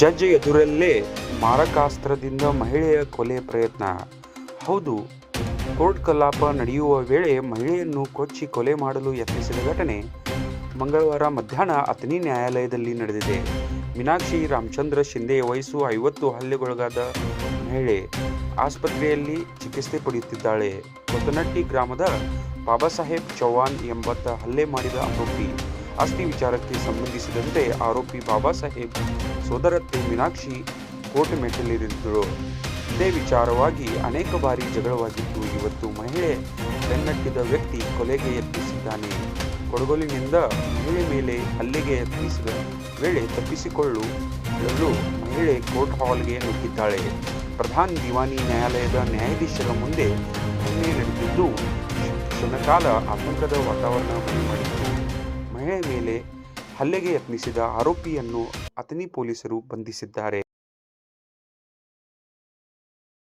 Judge ಎದುರಲ್ಲೇ ಮಾರಕಾಸ್ತ್ರದಿಂದ ಮಹಿಳೆಯ ಕೊಲೆ ಪ್ರಯತ್ನ. ಹೌದು, ಕೋರ್ಟ್ ಕಲಾಪ ನಡೆಯುವ ವೇಳೆ ಮಹಿಳೆಯನ್ನು ಕೊಚ್ಚಿ ಕೊಲೆ ಮಾಡಲು ಯತ್ನಿಸಿದ ಘಟನೆ ಮಂಗಳವಾರ ಮಧ್ಯಾಹ್ನ ಅಥಣಿ ನ್ಯಾಯಾಲಯದಲ್ಲಿ ನಡೆದಿದೆ. ಮೀನಾಕ್ಷಿ ರಾಮಚಂದ್ರ ಶಿಂದೆ ವಯಸ್ಸು ಐವತ್ತು ಹಲ್ಲೆಗೊಳಗಾದ ಮಹಿಳೆ ಆಸ್ಪತ್ರೆಯಲ್ಲಿ ಚಿಕಿತ್ಸೆ ಪಡೆಯುತ್ತಿದ್ದಾಳೆ. ಕೊತ್ತನಟ್ಟಿ ಗ್ರಾಮದ ಬಾಬಾ ಸಾಹೇಬ್ ಚೌಹಾಣ್ ಎಂಬತ್ತ ಹಲ್ಲೆ ಮಾಡಿದ ಆರೋಪಿ ಆಸ್ತಿ ವಿಚಾರಕ್ಕೆ ಸಂಬಂಧಿಸಿದಂತೆ ಆರೋಪಿ ಬಾಬಾ ಸಾಹೇಬ್ ಸೋದರತ್ತೆ ಮೀನಾಕ್ಷಿ ಕೋರ್ಟ್ ಮೆಟ್ಟಿಲೇರಿದ್ದರು. ಇದೇ ವಿಚಾರವಾಗಿ ಅನೇಕ ಬಾರಿ ಜಗಳವಾಗಿದ್ದು, ಇವತ್ತು ಮಹಿಳೆ ಬೆನ್ನಟ್ಟಿದ ವ್ಯಕ್ತಿ ಕೊಲೆಗೆ ಯತ್ನಿಸಿದ್ದಾನೆ. ಕೊಡಗೊಲಿನಿಂದ ಮಹಿಳೆ ಮೇಲೆ ಹಲ್ಲೆಗೆ ಯತ್ನಿಸಿದ ವೇಳೆ ತಪ್ಪಿಸಿಕೊಳ್ಳಲು ಮಹಿಳೆ ಕೋರ್ಟ್ ಹಾಲ್ಗೆ ನುಗ್ಗಿದ್ದಾಳೆ. ಪ್ರಧಾನ ದಿವಾನಿ ನ್ಯಾಯಾಲಯದ ನ್ಯಾಯಾಧೀಶರ ಮುಂದೆ ಘಟನೆ ನಡೆದಿದ್ದು ಕ್ಷಣಕಾಲ ಆತಂಕದ ವಾತಾವರಣ ಮೇಲೆ ಹಲ್ಲೆಗೆ ಯತ್ನಿಸಿದ ಆರೋಪಿಯನ್ನು ಅಥಣಿ ಪೊಲೀಸರು ಬಂಧಿಸಿದ್ದಾರೆ.